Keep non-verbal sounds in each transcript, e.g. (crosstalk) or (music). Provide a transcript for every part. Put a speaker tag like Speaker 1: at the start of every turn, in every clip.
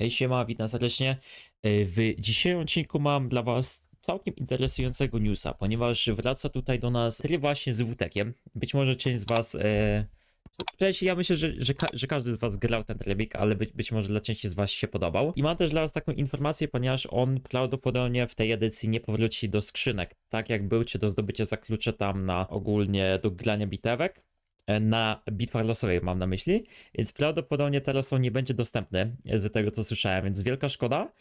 Speaker 1: Hej siema, witam serdecznie. E, W dzisiejszym odcinku mam dla was całkiem interesującego newsa, ponieważ wraca tutaj do nas try właśnie z WTEkiem. Być może część z was... E... Ja myślę, że, że, że każdy z was grał ten trybik, ale być, być może dla części z was się podobał. I mam też dla was taką informację, ponieważ on prawdopodobnie w tej edycji nie powróci do skrzynek, tak jak był, czy do zdobycia za klucze tam na ogólnie do grania bitewek na bitwach losowych mam na myśli, więc prawdopodobnie teraz on nie będzie dostępny z tego co słyszałem, więc wielka szkoda,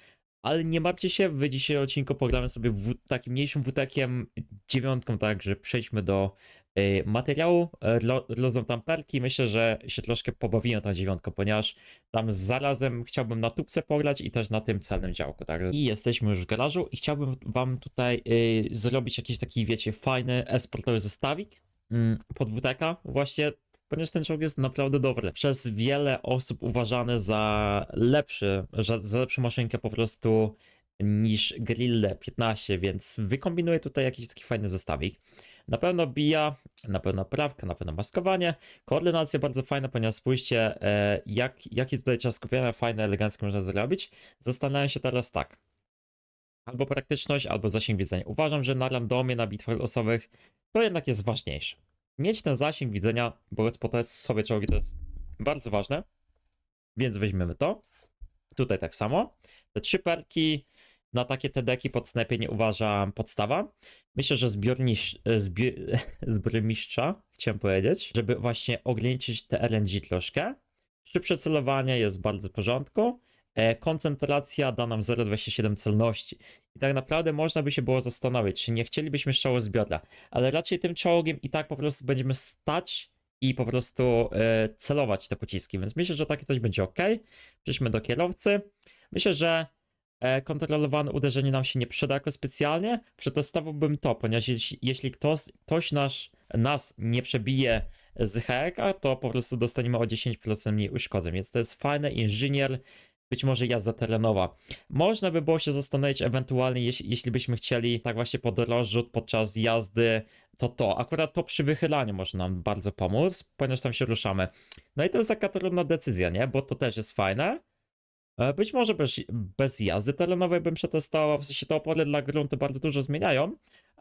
Speaker 1: ale nie martwcie się, w dzisiejszym odcinku pogramy sobie w, takim mniejszym WTEkiem dziewiątką, także przejdźmy do y, materiału, ro- rozdam tam perki, myślę, że się troszkę pobawimy tą dziewiątką, ponieważ tam zarazem chciałbym na tubce pograć i też na tym celnym działku, także i jesteśmy już w garażu i chciałbym wam tutaj y, zrobić jakiś taki, wiecie, fajny esportowy zestawik, mm, pod WTK właśnie, ponieważ ten czołg jest naprawdę dobry. Przez wiele osób uważany za lepszy, za, lepszą maszynkę po prostu niż Grille 15, więc wykombinuję tutaj jakiś taki fajny zestawik. Na pewno bija, na pewno prawka, na pewno maskowanie. Koordynacja bardzo fajna, ponieważ spójrzcie, e, jak, jakie tutaj czas skupienia fajne, elegancko można zrobić. Zastanawiam się teraz tak. Albo praktyczność, albo zasięg widzenia. Uważam, że na randomie, na bitwach losowych to jednak jest ważniejsze mieć ten zasięg widzenia, bo spotkać sobie czołgi to jest bardzo ważne. Więc weźmiemy to. Tutaj tak samo. Te trzy perki na takie te deki pod snajpienie uważam podstawa. Myślę, że zbiornisz, zbi, (laughs) zbiormistrza, chciałem powiedzieć, żeby właśnie ograniczyć te RNG troszkę. Szybsze celowanie jest bardzo w porządku. E, koncentracja da nam 0,27 celności. I tak naprawdę można by się było zastanowić, czy nie chcielibyśmy strzału z biodra, ale raczej tym czołgiem i tak po prostu będziemy stać i po prostu e, celować te pociski, więc myślę, że takie coś będzie ok. Przejdźmy do kierowcy. Myślę, że e, kontrolowane uderzenie nam się nie przyda jako specjalnie. Przetestowałbym to, ponieważ jeśli ktoś, ktoś nasz, nas nie przebije z heka, to po prostu dostaniemy o 10% mniej uszkodzeń, więc to jest fajne. Inżynier, być może jazda terenowa. Można by było się zastanowić ewentualnie, jeśli, jeśli byśmy chcieli tak właśnie pod rozrzut podczas jazdy, to to. Akurat to przy wychylaniu może nam bardzo pomóc, ponieważ tam się ruszamy. No i to jest taka trudna decyzja, nie? Bo to też jest fajne. E, Być może bez, bez jazdy terenowej bym przetestował, w sensie te opory dla gruntu bardzo dużo zmieniają,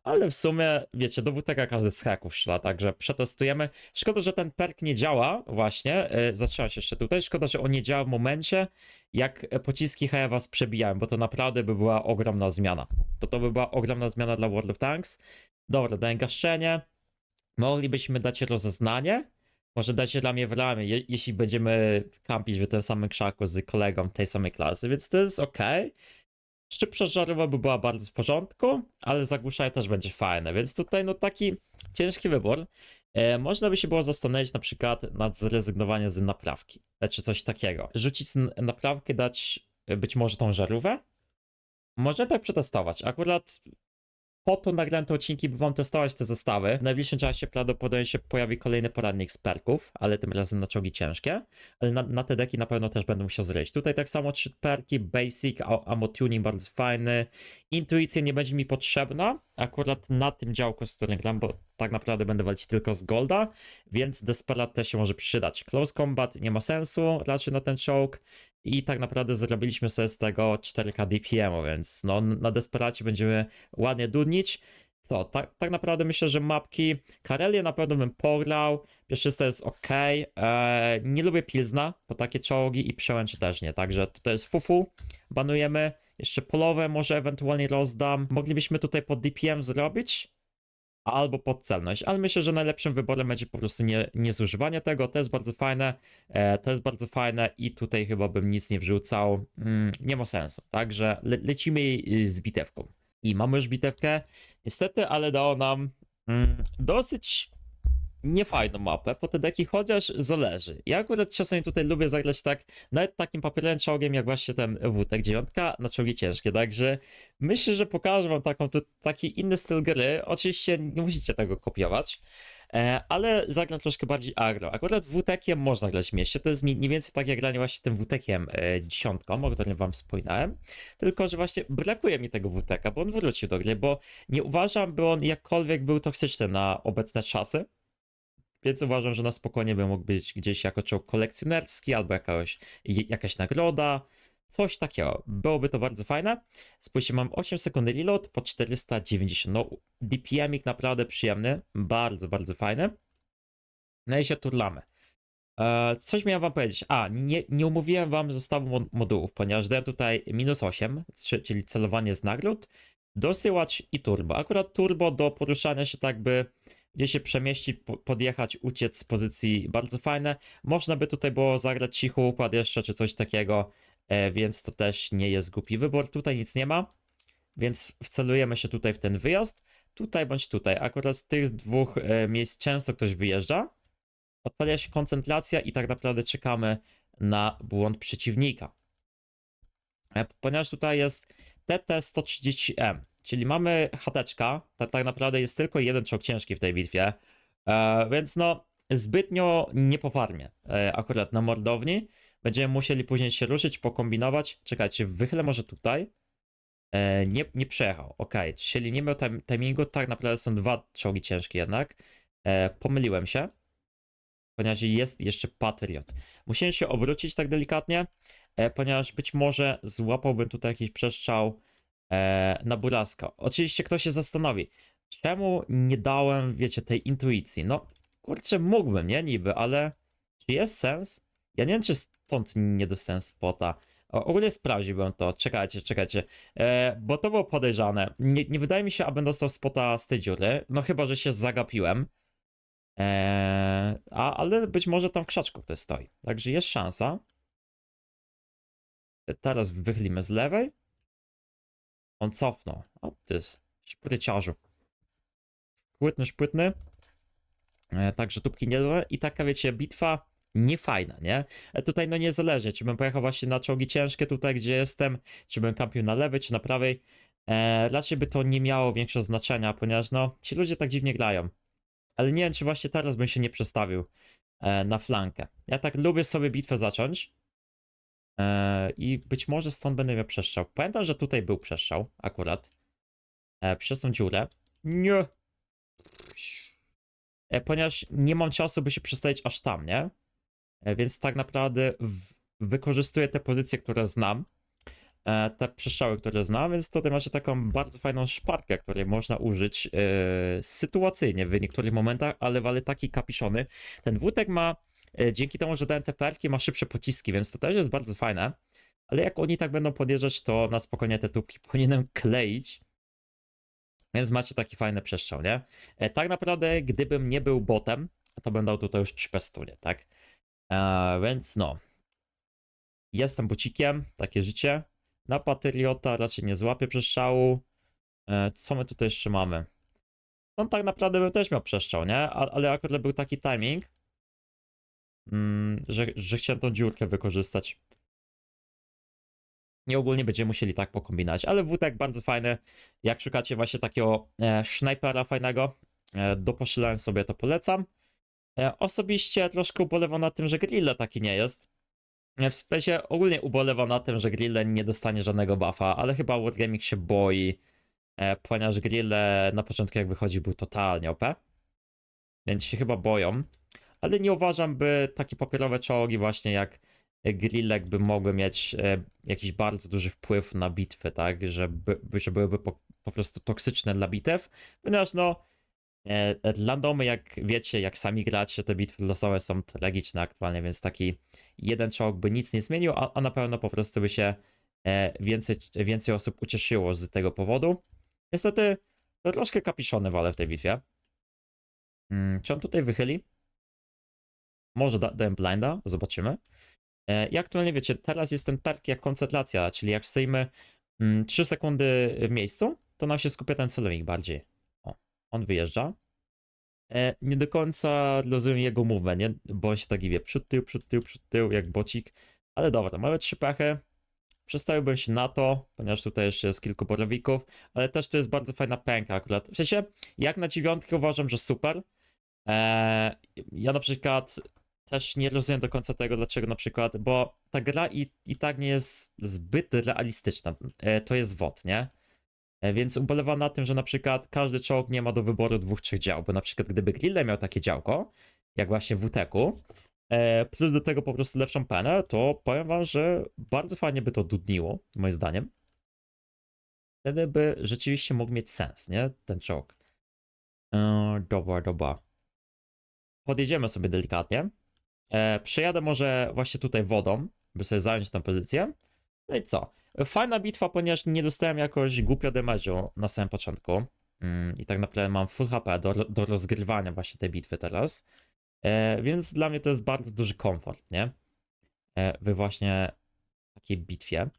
Speaker 1: ale w sumie, wiecie, do WTK każdy z haków szla, także przetestujemy. Szkoda, że ten perk nie działa właśnie, zatrzymam się jeszcze tutaj, szkoda, że on nie działa w momencie, jak pociski HE was przebijają, bo to naprawdę by była ogromna zmiana. To to by była ogromna zmiana dla World of Tanks. Dobra, daję gaszczenie. Moglibyśmy dać rozeznanie. Może dać ramię w ramię, je, jeśli będziemy kampić w tym samym krzaku z kolegą tej samej klasy, więc to jest ok. Szybsza żarowa by była bardzo w porządku, ale zagłuszanie też będzie fajne, więc tutaj no taki ciężki wybór. E, można by się było zastanowić na przykład nad zrezygnowaniem z naprawki, czy coś takiego. Rzucić naprawkę, dać e, być może tą żarówkę? Można tak przetestować. Akurat po to nagrałem te odcinki, by wam testować te zestawy. W najbliższym czasie prawdopodobnie się pojawi kolejny poradnik z perków, ale tym razem na czołgi ciężkie. Ale na, na te deki na pewno też będę musiał zryć. Tutaj tak samo trzy perki, basic, ammo tuning bardzo fajny. Intuicja nie będzie mi potrzebna, akurat na tym działku, z którym gram, bo tak naprawdę będę walczyć tylko z golda, więc Desperat też się może przydać. Close combat nie ma sensu raczej na ten czołg i tak naprawdę zrobiliśmy sobie z tego 4K DPM, więc no na Desperacie będziemy ładnie dudnić. Co, tak, tak naprawdę myślę, że mapki Karelię na pewno bym pograł, Pieszysta jest ok, eee, nie lubię Pilzna, to takie czołgi i Przełęczy też nie, także to, to jest fufu, banujemy, jeszcze polowe może ewentualnie rozdam, moglibyśmy tutaj pod DPM zrobić, albo pod celność, ale myślę, że najlepszym wyborem będzie po prostu nie, nie zużywanie tego, to jest bardzo fajne, e, to jest bardzo fajne i tutaj chyba bym nic nie wrzucał, mm, nie ma sensu, także le, lecimy y, z bitewką. I mamy już bitewkę, niestety, ale dało nam mm, dosyć niefajną mapę po te deki, chociaż zależy. Ja akurat czasami tutaj lubię zagrać tak, nawet takim papierowym czołgiem jak właśnie ten WTEK 9 na czołgi ciężkie, także myślę, że pokażę wam taką, tu, taki inny styl gry. Oczywiście nie musicie tego kopiować, e, ale zagram troszkę bardziej agro. Akurat WTEkiem można grać w mieście, to jest mniej więcej tak jak granie właśnie tym WTEkiem e, dziesiątką, o którym wam wspominałem, tylko że właśnie brakuje mi tego WTEka, bo on wrócił do gry, bo nie uważam, by on jakkolwiek był toksyczny na obecne czasy. Więc uważam, że na spokojnie by mógł być gdzieś jako czołg kolekcjonerski albo jakaś, jakaś nagroda. Coś takiego. Byłoby to bardzo fajne. Spójrzcie, mam 8 sekund reload po 490. No, DPM-ik naprawdę przyjemny. Bardzo, bardzo fajny. No i się turlamy. E, coś miałem wam powiedzieć. A, nie, nie umówiłem wam zestawu mod- modułów, ponieważ dałem tutaj minus 8, czy- czyli celowanie z nagród, dosyłacz i turbo. Akurat turbo do poruszania się tak by gdzie się przemieścić, po- podjechać, uciec z pozycji bardzo fajne. Można by tutaj było zagrać cicho układ jeszcze, czy coś takiego, e, więc to też nie jest głupi wybór. Tutaj nic nie ma, więc wcelujemy się tutaj w ten wyjazd. Tutaj bądź tutaj. Akurat z tych dwóch e, miejsc często ktoś wyjeżdża. Odpala się koncentracja i tak naprawdę czekamy na błąd przeciwnika. E, Ponieważ tutaj jest TT-130M, czyli mamy chateczka, tak, tak naprawdę jest tylko jeden czołg ciężki w tej bitwie, e, więc no zbytnio nie po farmie e, akurat na mordowni. Będziemy musieli później się ruszyć, pokombinować. Czekajcie, wychylę może tutaj. E, nie, nie przejechał, ok, czyli nie miał tim- timingu, tak naprawdę są dwa czołgi ciężkie jednak. E, pomyliłem się, ponieważ jest jeszcze Patriot. Musiałem się obrócić tak delikatnie, e, ponieważ być może złapałbym tutaj jakiś przestrzał e, na Buraska. Oczywiście ktoś się zastanowi, czemu nie dałem, wiecie, tej intuicji. No, kurczę, mógłbym, nie? Niby, ale czy jest sens? Ja nie wiem, czy stąd nie dostałem spota. O, ogólnie sprawdziłbym to. Czekajcie, czekajcie. E, bo to było podejrzane. Nie, nie wydaje mi się, abym dostał spota z tej dziury. No chyba, że się zagapiłem. Eee, a, ale być może tam w krzaczku ktoś stoi. Także jest szansa. Teraz wychylimy z lewej. On cofnął. O ty, szpryciarzu. Szpłytny, szpłytny. E, także tubki niedłe. I taka, wiecie, bitwa niefajna, nie? E, tutaj no niezależnie, czy bym pojechał właśnie na czołgi ciężkie tutaj, gdzie jestem, czy bym kampił na lewej, czy na prawej. E, raczej by to nie miało większego znaczenia, ponieważ no, ci ludzie tak dziwnie grają. Ale nie wiem, czy właśnie teraz bym się nie przestawił e, na flankę. Ja tak lubię sobie bitwę zacząć. E, I być może stąd będę miał przestrzał. Pamiętam, że tutaj był przestrzał akurat. E, przez tą dziurę. Nie. E, ponieważ nie mam czasu, by się przestawić aż tam, nie? Więc tak naprawdę wykorzystuję te pozycje, które znam. Te przestrzały, które znam, więc tutaj macie taką bardzo fajną szparkę, której można użyć sytuacyjnie w niektórych momentach, ale wale taki kapiszony. Ten wódek ma, dzięki temu, że te perki, ma szybsze pociski, więc to też jest bardzo fajne. Ale jak oni tak będą podjeżdżać, to na spokojnie te tubki (laughs) powinienem kleić. Więc macie taki fajny przestrzał, nie? E, tak naprawdę, gdybym nie był botem, to dał tutaj już trzpestunie, tak? E, więc no. Jestem bocikiem, takie życie. Na Patriota raczej nie złapię przestrzału. E, co my tutaj jeszcze mamy? No tak naprawdę bym też miał przestrzał, nie? A, ale akurat był taki timing, mm, że, że chciałem tą dziurkę wykorzystać. Nie ogólnie będziemy musieli tak pokombinować, ale wódek bardzo fajny. Jak szukacie właśnie takiego e, snajpera fajnego, e, do poszylania sobie to polecam. E, osobiście troszkę ubolewam na tym, że grille taki nie jest. E, W sensie ogólnie ubolewam na tym, że grille nie dostanie żadnego buffa, ale chyba Wargaming się boi, e, ponieważ grille na początku jak wychodzi był totalnie OP. Więc się chyba boją. Ale nie uważam, by takie papierowe czołgi właśnie jak grillek by mogły mieć e, jakiś bardzo duży wpływ na bitwy, tak? Żeby, że byłyby po, po prostu toksyczne dla bitew, ponieważ no e, randomy, jak wiecie, jak sami gracie, te bitwy losowe są tragiczne aktualnie, więc taki jeden czołg by nic nie zmienił, a, a na pewno po prostu by się e, więcej, więcej osób ucieszyło z tego powodu. Niestety, to troszkę kapiszony wale w tej bitwie. Mm, czy on tutaj wychyli? Może da, dałem blinda, zobaczymy. E, I aktualnie wiecie, teraz jest ten perk jak koncentracja, czyli jak stoimy mm, 3 sekundy w miejscu, to nam się skupia ten celownik bardziej. O, on wyjeżdża. E, nie do końca rozumiem jego movement, nie? bo on się tak wie przód, tył, przód, tył, przód, tył, jak bocik. Ale dobra, mamy trzy pechy. Przestawiłbym się na to, ponieważ tutaj jeszcze jest kilku borowików, ale też to jest bardzo fajna pęka akurat. W sensie, jak na dziewiątkę uważam, że super. Eee, ja na przykład też nie rozumiem do końca tego, dlaczego na przykład, bo ta gra i, i tak nie jest zbyt realistyczna. E, to jest WOT, nie? E, Więc ubolewam na tym, że na przykład każdy czołg nie ma do wyboru dwóch, trzech dział, bo na przykład gdyby Grille miał takie działko, jak właśnie w WTK-u, e, plus do tego po prostu lepszą penę, to powiem wam, że bardzo fajnie by to dudniło, moim zdaniem. Wtedy by rzeczywiście mógł mieć sens, nie? Ten czołg. E, dobra, dobra. Podjedziemy sobie delikatnie. E, przejadę może właśnie tutaj wodą, by sobie zająć tę pozycję. No i co? Fajna bitwa, ponieważ nie dostałem jakoś głupio damage'u na samym początku. Mm, I tak naprawdę mam full HP do, do rozgrywania właśnie tej bitwy teraz. E, więc dla mnie to jest bardzo duży komfort, nie? E, wy właśnie takiej bitwie.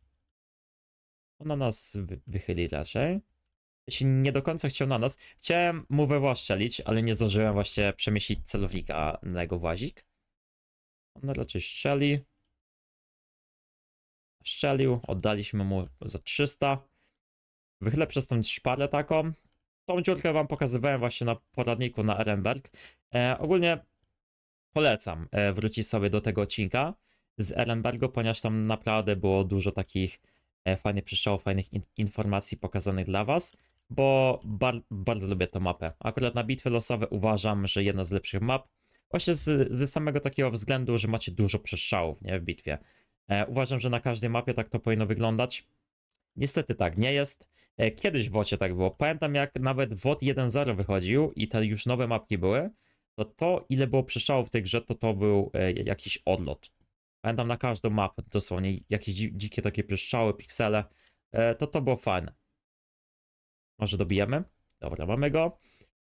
Speaker 1: Ona nas wy- wychyli raczej. Jeśli nie do końca chciał na nas. Chciałem mu we włas ale nie zdążyłem właśnie przemieścić celownika na jego włazik. On raczej strzeli. Strzelił, oddaliśmy mu za 300. Wychylę przez tą szparę taką. Tą dziurkę wam pokazywałem właśnie na poradniku na Ehrenberg. E, ogólnie polecam e, wrócić sobie do tego odcinka z Ehrenbergu, ponieważ tam naprawdę było dużo takich e, fajnych przestrzałów, fajnych in informacji pokazanych dla was, bo bar bardzo lubię tę mapę. Akurat na bitwy losowe uważam, że jedna z lepszych map, właśnie z, z samego takiego względu, że macie dużo przestrzałów nie, w bitwie. E, uważam, że na każdej mapie tak to powinno wyglądać. Niestety tak nie jest. E, Kiedyś w WOCie tak było. Pamiętam jak nawet WOT 1.0 wychodził i te już nowe mapki były, to to ile było przestrzałów w tej grze, to to był e, jakiś odlot. Pamiętam na każdą mapę dosłownie jakieś dzi- dzikie takie przeszczały, piksele. E, To to było fajne. Może dobijemy? Dobra, mamy go.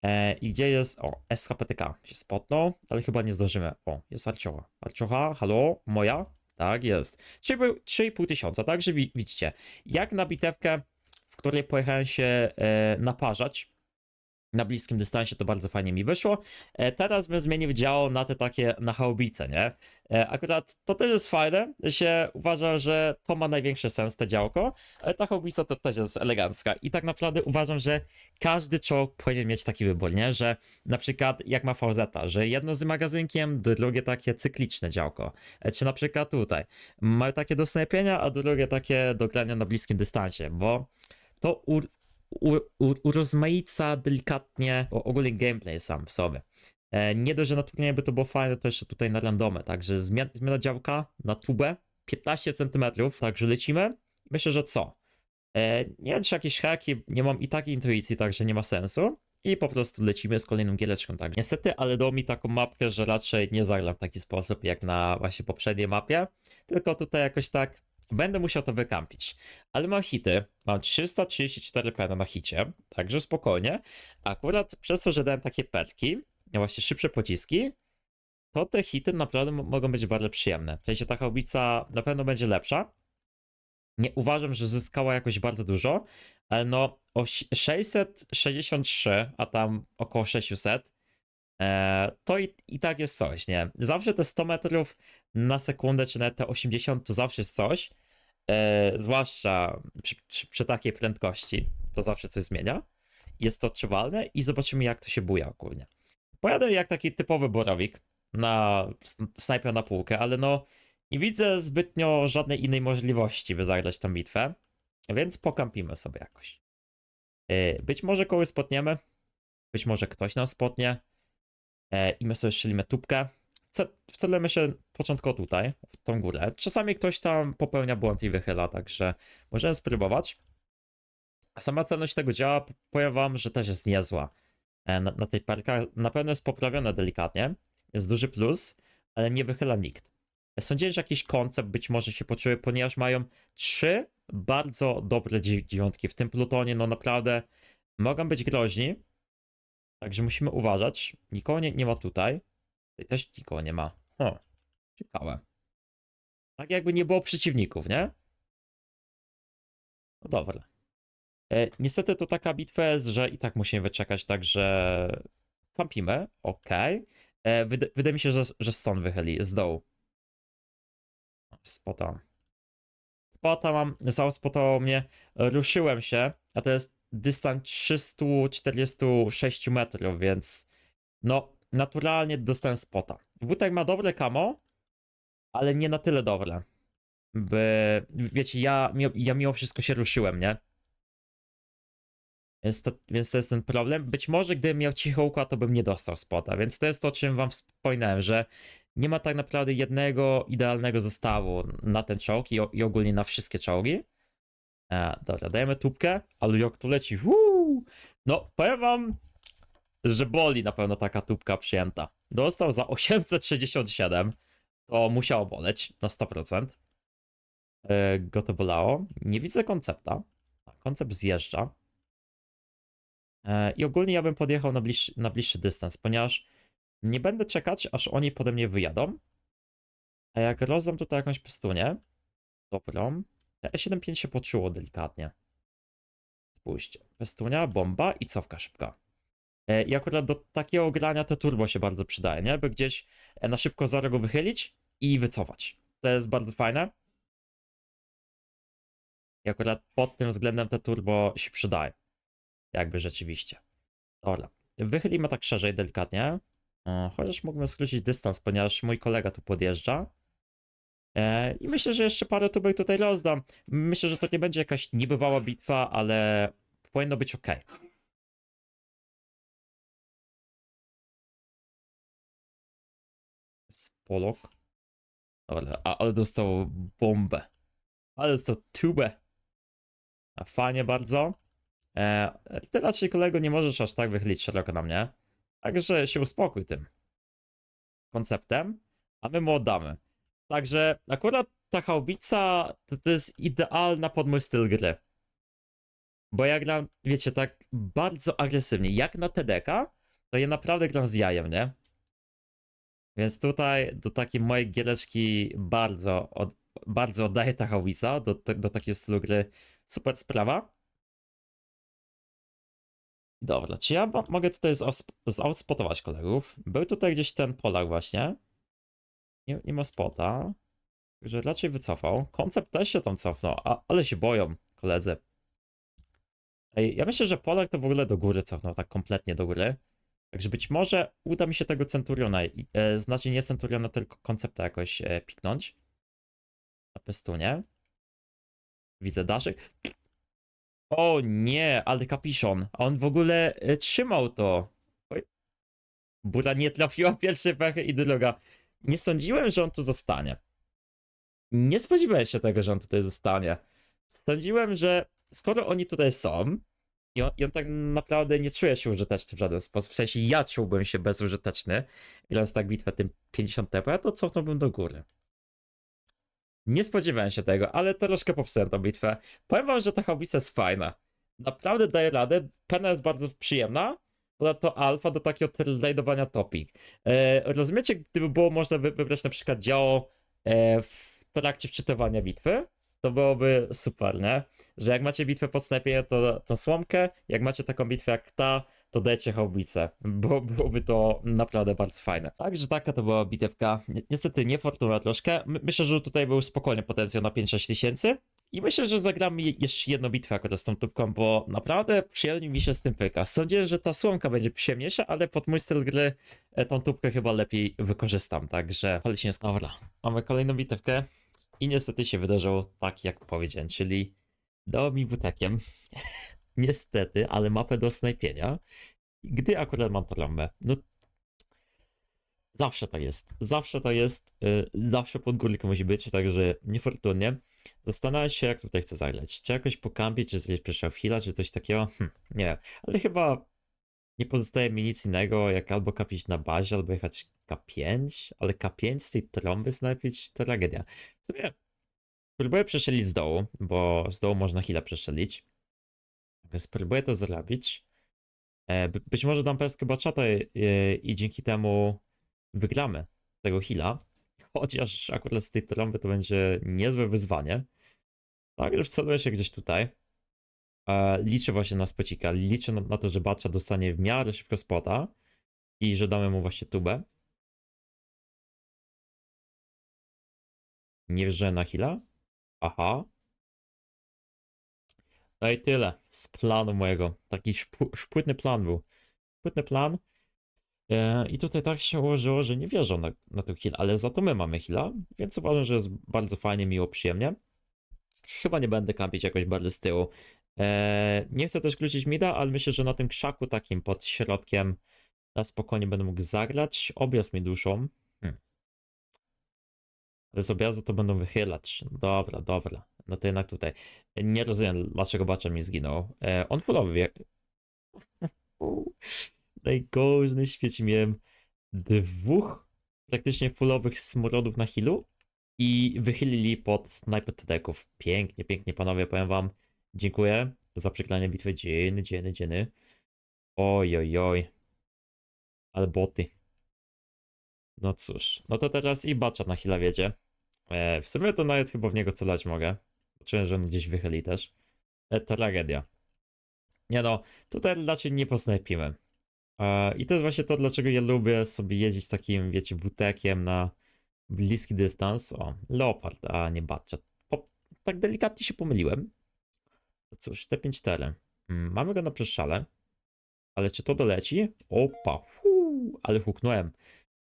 Speaker 1: E, I gdzie jest? O, SHPTK się spotnął, ale chyba nie zdążymy. O, jest Arciocha. Arciocha, halo? Moja? Tak, jest. 3,5 3,5 tysiąca, także wi- widzicie. Jak na bitewkę, w której pojechałem się e, naparzać, na bliskim dystansie to bardzo fajnie mi wyszło. E, teraz bym zmienił działo na te takie, na chałbice, nie? E, akurat to też jest fajne, się uważa, że to ma największy sens, te działko, ale ta chałbica to też jest elegancka i tak naprawdę uważam, że każdy czołg powinien mieć taki wybór, nie? Że na przykład jak ma VZ, że jedno z magazynkiem, drugie takie cykliczne działko, E, czy na przykład tutaj mają takie do snajpienia, a drugie takie do grania na bliskim dystansie, bo to urozmaica delikatnie ogólnie gameplay sam w sobie. E, nie dość, że na turnieju by to było fajne, to jeszcze tutaj na randomę, także zmiana, działka na tubę 15 cm, także lecimy. Myślę, że co? E, nie wiem, czy jakieś haki, nie mam i takiej intuicji, także nie ma sensu. I po prostu lecimy z kolejną giereczką, tak. Niestety, ale dał mi taką mapkę, że raczej nie zagram w taki sposób jak na właśnie poprzedniej mapie, tylko tutaj jakoś tak będę musiał to wykampić. Ale mam hity, mam 334 pena na hicie, także spokojnie. Akurat przez to, że dałem takie perki, właśnie szybsze pociski, to te hity naprawdę mogą być bardzo przyjemne. W sensie ta haubica na pewno będzie lepsza. Nie uważam, że zyskała jakoś bardzo dużo, ale no o si- 663, a tam około 600, e, to i, i tak jest coś, nie? Zawsze te 100 metrów na sekundę, czy nawet te 80, to zawsze jest coś. E, zwłaszcza przy, przy, przy takiej prędkości, to zawsze coś zmienia. Jest to odczuwalne i zobaczymy, jak to się buja ogólnie. Pojadę jak taki typowy borowik na snajper na półkę, ale no nie widzę zbytnio żadnej innej możliwości, by zagrać tę bitwę, więc pokampimy sobie jakoś. E, Być może kogoś spotniemy, być może ktoś nas spotnie e, i my sobie strzelimy tubkę. Ce- Wcelujemy się początkowo tutaj, w tą górę. Czasami ktoś tam popełnia błąd i wychyla, także możemy spróbować. A sama celność tego działa, powiem wam, że też jest niezła. E, Na, na tej perkach na pewno jest poprawione delikatnie, jest duży plus, ale nie wychyla nikt. Sądziłem, że jakiś koncept być może się poczuły, ponieważ mają trzy bardzo dobre dzi- dziewiątki. W tym plutonie, no naprawdę mogą być groźni. Także musimy uważać. Nikogo nie, nie ma tutaj. Tutaj też nikogo nie ma. O, ciekawe. Tak jakby nie było przeciwników, nie? No dobra. E, niestety to taka bitwa jest, że i tak musimy wyczekać, także kampimy, okej. E, wyda- Wydaje mi się, że, że stąd wychyli, z dołu. Spota. Spota mam, zaospotowało mnie, ruszyłem się, a to jest dystans 346 metrów, więc no, naturalnie dostałem spota. Wutek ma dobre kamo, ale nie na tyle dobre. By, wiecie, ja, ja mimo wszystko się ruszyłem, nie? Więc to, więc to jest ten problem. Być może gdybym miał cicho układ, to bym nie dostał spota, więc to jest to, o czym wam wspominałem, że nie ma tak naprawdę jednego idealnego zestawu na ten czołg i, i ogólnie na wszystkie czołgi. E, dobra, dajemy tubkę, ale jak tu leci, wuu, no powiem wam, że boli na pewno taka tubka przyjęta. Dostał za 867, to musiało boleć na 100%. E, go to bolało. Nie widzę koncepta. Koncept zjeżdża. E, I ogólnie ja bym podjechał na bliższy, na bliższy dystans, ponieważ nie będę czekać, aż oni pode mnie wyjadą. A jak rozdam tutaj jakąś pestunię, dobrą, E75 się poczuło delikatnie. Spójrzcie, pestunia, bomba i cofka szybka. E, I akurat do takiego grania to turbo się bardzo przydaje, nie? By gdzieś e, na szybko za rogu wychylić i wycofać. To jest bardzo fajne. I akurat pod tym względem te turbo się przydaje. Jakby rzeczywiście. Dobra. Wychylimy tak szerzej, delikatnie. E, Chociaż mógłbym skrócić dystans, ponieważ mój kolega tu podjeżdża. I myślę, że jeszcze parę tubek tutaj rozdam. Myślę, że to nie będzie jakaś niebywała bitwa, ale powinno być ok. Spolok. Dobra, ale dostał bombę. Ale dostał tubę. A fajnie bardzo. E, ty raczej kolego nie możesz aż tak wychylić szeroko na mnie. Także się uspokój tym konceptem, a my mu oddamy. Także akurat ta haubica to, to jest idealna pod mój styl gry. Bo ja gram, wiecie, tak bardzo agresywnie. Jak na TDK, to ja naprawdę gram z jajem, nie? Więc tutaj do takiej mojej giereczki bardzo, od, bardzo oddaję ta haubica do, do takiego stylu gry. Super sprawa. Dobra, czy ja mo- mogę tutaj zaotspotować kolegów? Był tutaj gdzieś ten Polak właśnie. Nie, nie ma spota. Także raczej wycofał. Koncept też się tam cofnął, a, ale się boją koledzy. Ej, ja myślę, że Polak to w ogóle do góry cofnął, tak kompletnie do góry. Także być może uda mi się tego Centuriona, e, znaczy nie Centuriona, tylko koncepta jakoś e, piknąć. Na pestunie. Widzę daszek. O nie, ale kapiszon. A on w ogóle e, trzymał to. Oj. Bura nie trafiła pierwszy pechy i druga. Nie sądziłem, że on tu zostanie. Nie spodziewałem się tego, że on tutaj zostanie. Sądziłem, że skoro oni tutaj są i on, i on tak naprawdę nie czuje się użyteczny w żaden sposób, w sensie ja czułbym się bezużyteczny, grając tak bitwę tym 50 TP, to cofnąłbym do góry. Nie spodziewałem się tego, ale troszkę popsułem tą bitwę. Powiem wam, że ta haubica jest fajna. Naprawdę daje radę. Pena jest bardzo przyjemna. To alfa do takiego tradowania topik. E, rozumiecie, gdyby było można wy- wybrać na przykład działo e, w trakcie wczytywania bitwy, to byłoby super, nie? Że jak macie bitwę pod snajpie, to tą słomkę, jak macie taką bitwę jak ta, to dajcie haubicę, bo byłoby to naprawdę bardzo fajne. Także taka to była bitewka. Ni- Niestety niefortuna troszkę. My- Myślę, że tutaj był spokojnie potencjał na 5-6 tysięcy. I myślę, że zagramy je- jeszcze jedną bitwę akurat z tą tubką, bo naprawdę przyjemnie mi się z tym pyka. Sądziłem, że ta słomka będzie przyjemniejsza, ale pod mój styl gry e, tą tubkę chyba lepiej wykorzystam, także polecimy z Dobra, mamy kolejną bitewkę i niestety się wydarzyło tak, jak powiedziałem, czyli dał mi butekiem, (laughs) niestety, ale mapę do snajpienia, gdy akurat mam trąbę. No, zawsze to jest, zawsze to jest, y, zawsze pod górkę musi być, także niefortunnie. Zastanawiam się, jak tutaj chcę zagrać. Czy jakoś pokampić, czy zrobić pierwszego chwila, czy coś takiego? Hm, nie ale chyba nie pozostaje mi nic innego, jak albo kapić na bazie, albo jechać K5, ale K5 z tej trąby snajpić to tragedia. W sumie spróbuję przeszelić z dołu, bo z dołu można chwilę przeszelić. Więc Spróbuję to zrobić. E, by- być może dam perskę baczata i, i dzięki temu wygramy tego heala. (laughs) Chociaż akurat z tej trąby to będzie niezłe wyzwanie. Tak, już celuję się gdzieś tutaj. E, liczę właśnie na spocika. Liczę na, na to, że Bacza dostanie w miarę szybko spota i że damy mu właśnie tubę. Nie wjeżdżałem na heala? Aha. No i tyle z planu mojego. Taki szpłytny plan był. Szpłytny plan. E, I tutaj tak się ułożyło, że nie wierzą na, na ten heal, ale za to my mamy heala, więc uważam, że jest bardzo fajnie, miło, przyjemnie. chyba nie będę kampić jakoś bardzo z tyłu. Eee, nie chcę też kluczyć mida, ale myślę, że na tym krzaku takim pod środkiem na spokojnie będę mógł zagrać. Objazd mi duszą. Z objazdu to będą wychylać. Dobra, dobra. No to jednak tutaj. Nie rozumiem, dlaczego Bacza mi zginął. Eee, on fullowy wie... (laughs) Najgorzej na świecie miałem dwóch praktycznie fullowych smrodów na healu i wychylili pod sniper deków. Pięknie, pięknie panowie, powiem wam. Dziękuję za przegranie bitwy. Dzieny, dzieny, dzieny. Oj, oj, oj. Ale boty. No cóż, no to teraz i Bacza na chwilę wiedzie. E, w sumie to nawet chyba w niego celać mogę. Czuję, że on gdzieś wychyli też. E, tragedia. Nie no, tutaj raczej nie posnajpimy. E, I to jest właśnie to, dlaczego ja lubię sobie jeździć takim, wiecie, wutekiem na bliski dystans. O, Leopard, a nie Batchat. Tak delikatnie się pomyliłem. No cóż, T5-4. Mm, mamy go na przeszale. Ale czy to doleci? Opa, huu, ale huknąłem.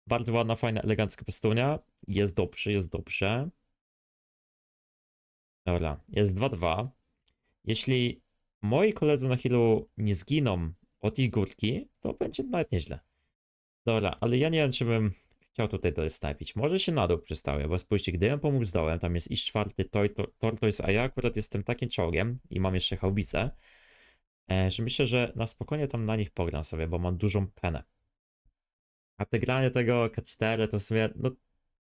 Speaker 1: Bardzo ładna, fajna, elegancka pistonia. Jest dobrze, jest dobrze. Dobra, jest 2-2. Jeśli moi koledzy na chwilę nie zginą od ich górki, to będzie nawet nieźle. Dobra, ale ja nie wiem, czy bym chciał tutaj snajpić. Może się na dół przystawię, bo spójrzcie, gdybym pomógł z dołem, tam jest iż czwarty toj, to, Tortoise, a ja akurat jestem takim czołgiem i mam jeszcze haubicę, e, że myślę, że na spokojnie tam na nich pogram sobie, bo mam dużą penę. A te granie tego K4 to w sumie, no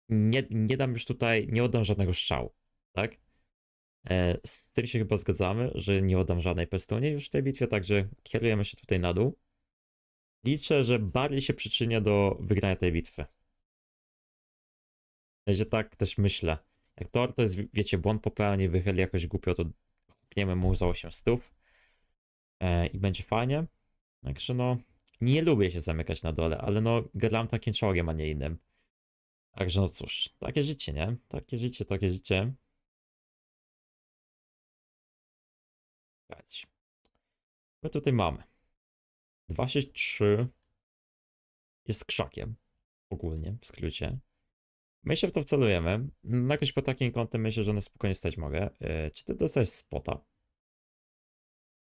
Speaker 1: nie, nie dam już tutaj, nie oddam żadnego strzału, tak? E, z tym się chyba zgadzamy, że nie oddam żadnej pestunie już w tej bitwie, także kierujemy się tutaj na dół. Liczę, że bardziej się przyczynię do wygrania tej bitwy. Że tak też myślę. Jak to, to jest, wiecie, błąd popełni, wychyli jakoś głupio, to hukniemy mu za 8 stów e, i będzie fajnie. Także no, nie lubię się zamykać na dole, ale no, gram takim czołgiem, a nie innym. Także no cóż, takie życie, nie? Takie życie, takie życie. Słuchajcie. My tutaj mamy 263 jest krzakiem ogólnie, w skrócie. My się w to wcelujemy. No jakoś po takim kątem myślę, że na spokojnie stać mogę. Yy, czy ty dostałeś spota?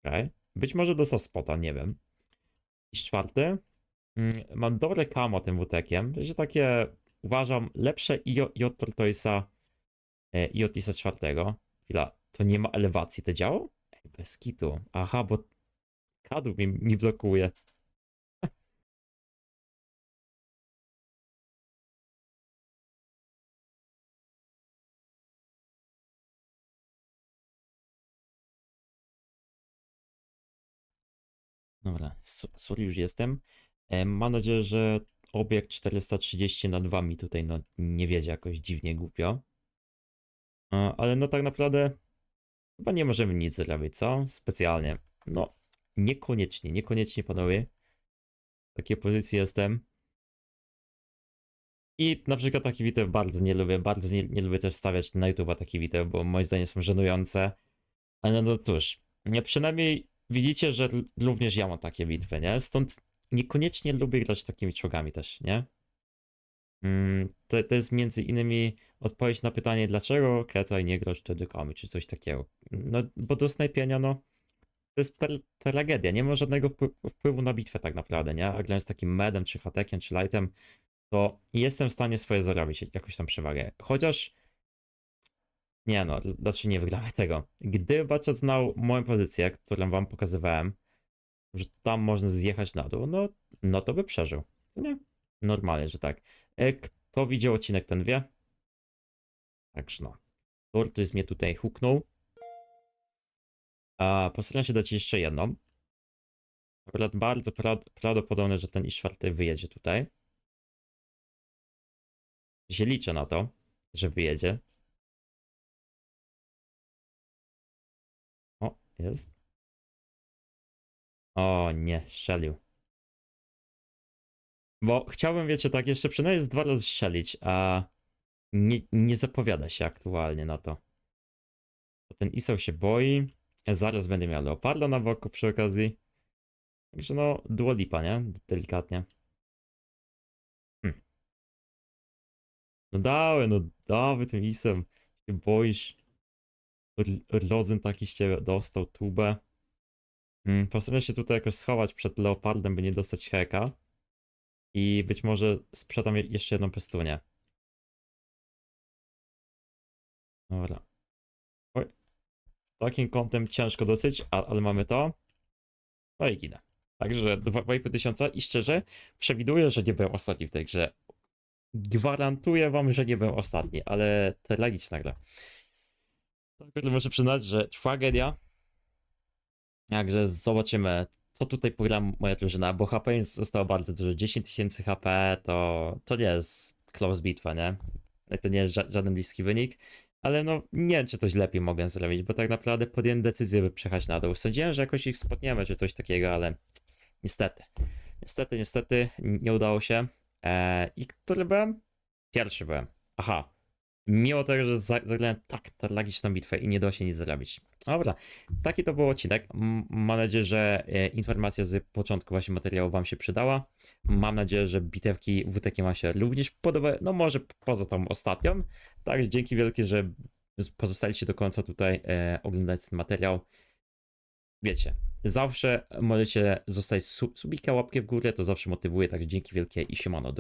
Speaker 1: Okej. Być może dostał spota, nie wiem. I czwarty. Mm, Mam dobre kamo tym. To się takie, uważam, lepsze i, od e, i czwartego. Chwila, to nie ma elewacji, to działa? Ej, bez kitu. Aha, bo kadłub mi, mi blokuje. Dobra, so- sorry, już jestem. Mam nadzieję, że obiekt 430 nad wami tutaj no, nie wiedzie jakoś dziwnie głupio. Ale no tak naprawdę chyba nie możemy nic zrobić, co? Specjalnie. No, niekoniecznie, niekoniecznie panowie. W takiej pozycji jestem. I na przykład takie wideo bardzo nie lubię, bardzo nie, nie lubię też stawiać na YouTube'a takie wideo, bo moim zdaniem są żenujące. Ale no cóż, nie, przynajmniej widzicie, że również ja mam takie bitwy, nie? Stąd niekoniecznie lubię grać takimi czołgami też, nie? Mm, to, to jest między innymi odpowiedź na pytanie, dlaczego Kecaj nie grasz TDK-ami, czy coś takiego. No, bo do snajpienia, no, to jest tra- tragedia, nie ma żadnego wpły- wpływu na bitwę tak naprawdę, nie? A grając takim medem, czy hatekiem, czy lightem, to jestem w stanie swoje zarobić, jakąś tam przewagę. Chociaż nie no, znaczy nie wygramy (laughs) tego. Gdyby Baczat znał moją pozycję, którą wam pokazywałem, że tam można zjechać na dół, no, no to by przeżył. Nie? Normalnie, że tak. E, Kto widział odcinek, ten wie. Także no. Tortoise mnie tutaj huknął. A postaram się dać jeszcze jedną. Akurat bardzo pra- prawdopodobne, że ten i czwarty wyjedzie tutaj. Się liczę na to, że wyjedzie. Jest. O nie, strzelił. Bo chciałbym, wiecie, tak jeszcze przynajmniej dwa razy strzelić, a nie, nie zapowiada się aktualnie na to. Bo Ten Isał się boi. Zaraz będę miał Leoparda na boku przy okazji. Także no, duo lipa, nie? Delikatnie. Hm. No dałem, no dawaj tym Isem. Się boisz. R- Rodzyn taki z dostał tubę. Mm, Postaram się tutaj jakoś schować przed leopardem, by nie dostać heka. I być może sprzedam je- jeszcze jedną pestunię. Dobra. Oj. Takim kątem ciężko dosyć, ale mamy to. No i ginę. Także 2,5 tysiąca i szczerze przewiduję, że nie byłem ostatni w tej grze. Gwarantuję wam, że nie byłem ostatni, ale tragiczna gra. Tak, muszę przyznać, że tragedia. Także zobaczymy, co tutaj pogra moja drużyna, bo HP zostało bardzo dużo. 10 tysięcy HP to, to nie jest close bitwa, nie? To nie jest ża- żaden bliski wynik. Ale no, nie wiem, czy coś lepiej mogę zrobić, bo tak naprawdę podjąłem decyzję, by przejechać na dół. Sądziłem, że jakoś ich spotniemy, czy coś takiego, ale niestety. Niestety, niestety, nie udało się. Eee, I który byłem? Pierwszy byłem. Aha. Mimo tego, że za- zagrałem tak tragiczną bitwę i nie dało się nic zrobić. Dobra, taki to był odcinek. Mam nadzieję, że e, informacja z początku właśnie materiału Wam się przydała. Mam nadzieję, że bitewki WTK Wam się również podobały. No może poza tą ostatnią. Także dzięki wielkie, że pozostaliście do końca tutaj e, oglądać ten materiał. Wiecie, zawsze możecie zostać su- subika, łapkę w górę, to zawsze motywuje, także dzięki wielkie i siemano.